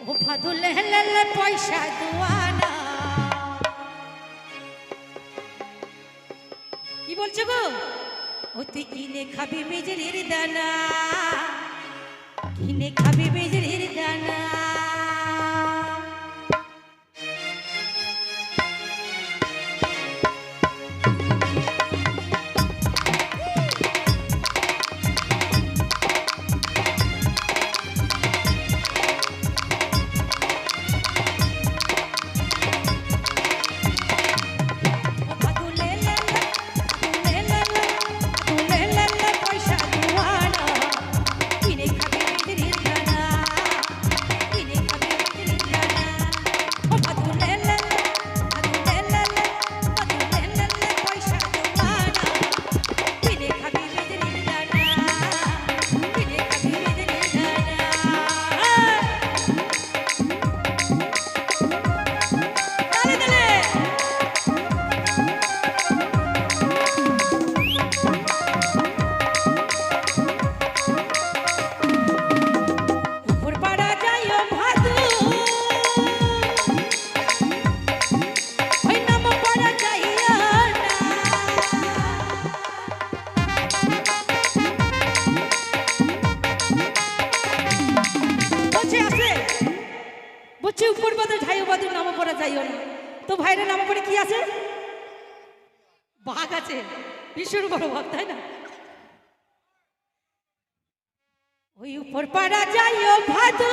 ও পয়সা কি বলছো গো? ও তুই কিনে খাবি মেজের দানা। কিনে খাবি মেজরির যাইও না। তো ভাইরা নাম পড়ে কি আছে? বাঘ আছে। বিষ্ণুর বড় বাঘ, তাই না? ওই উপর পাড়া যাইও ভাদু।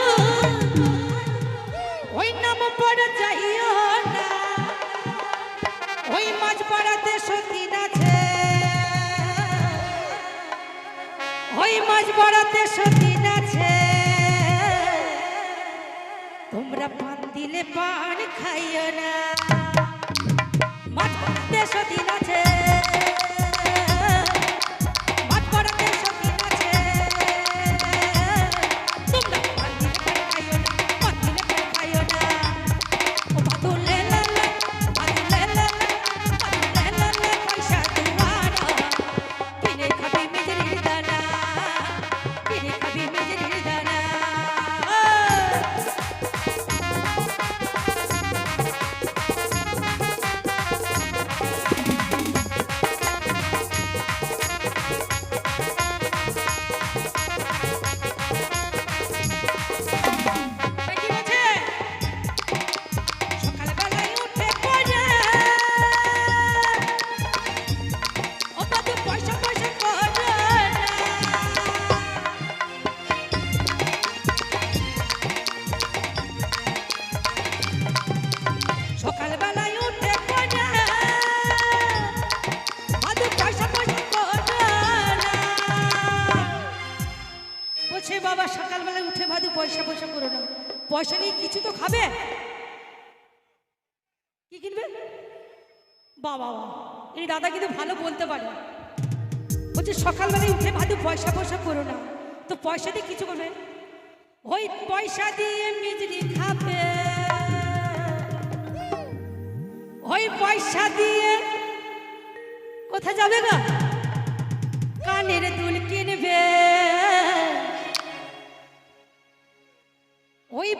ওই নাম পড়া যাইও না। ওই মাছ পাড়াতে সতীন আছে। ওই মাছ পাড়াতে সতীন আছে। তোমরা পান দিলে পান খাইও না। মাছ দেশ দিন আছে। পয়সা নিয়ে কিছু তো খাবে? কি কিনবে? বাবা এই দাদা কিন্তু ভালো বলতে পারে বলছে, সকালবেলায় উঠে ভাদু পয়সা পয়সা করো না। তো পয়সা দিয়ে কিছু করবে? ওই পয়সা দিয়ে মিজরি খাবে। ওই পয়সা দিয়ে কোথায় যাবে গা? কানের দুল কিনবে।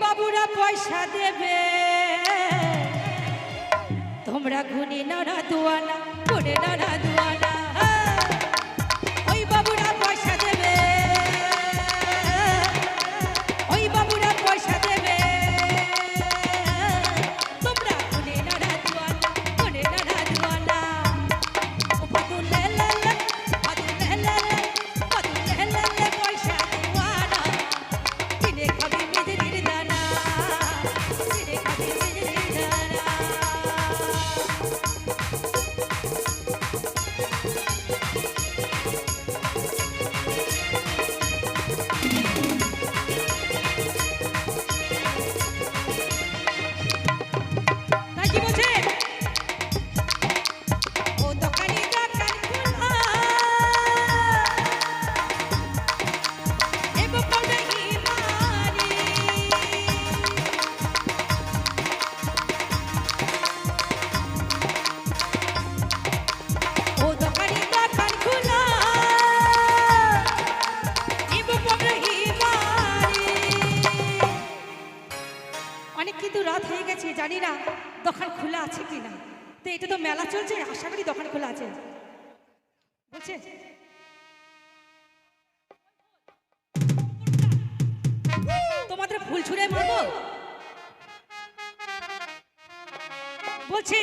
বাবুরা পয়সা দেবে। তোমরা ঘুনি নানা দুয়ানা করে নানা দুয়ানা দোকান খোলা আছে কি না তো এটা তো মেলা চলছে, আশা করি দোকান খোলা আছে। বলছে, তোমাদের ফুল ছুঁড়ে মারবো? বলছে,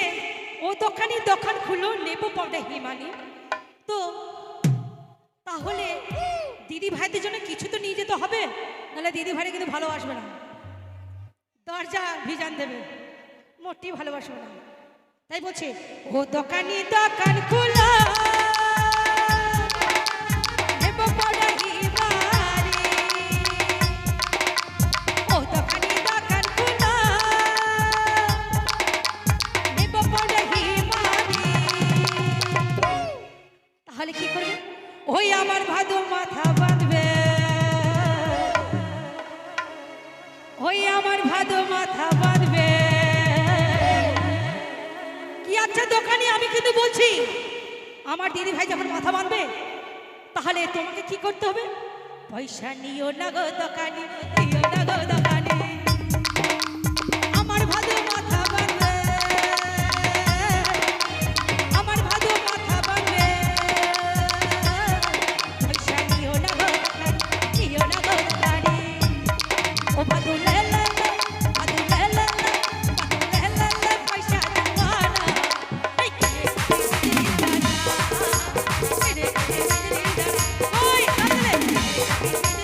ও দোকানি দোকান খুলো, নেব পড়ে হিমানি। তো, তাহলে দিদি ভাইদের জন্য কিছু তো নিয়ে যেতে হবে, নাহলে দিদি ভাইরা কিন্তু ভালোবাসবে না। দরজা ভিজান দেবে। মোটি ভালোবাসবে না। তাই বলছে, ও দোকানি দোকান খুলো। তাহলে ওই আমার ভাদু মাথা বাঁধবে। ওই আমার ভাদু মাথা বাঁধবে। কি দোকানে আমি কিন্তু বলছি, আমার দিদি ভাই যখন মাথা বাঁধবে, তাহলে তোমাকে কি করতে হবে? পয়সা নিও না গো দোকানি Bye.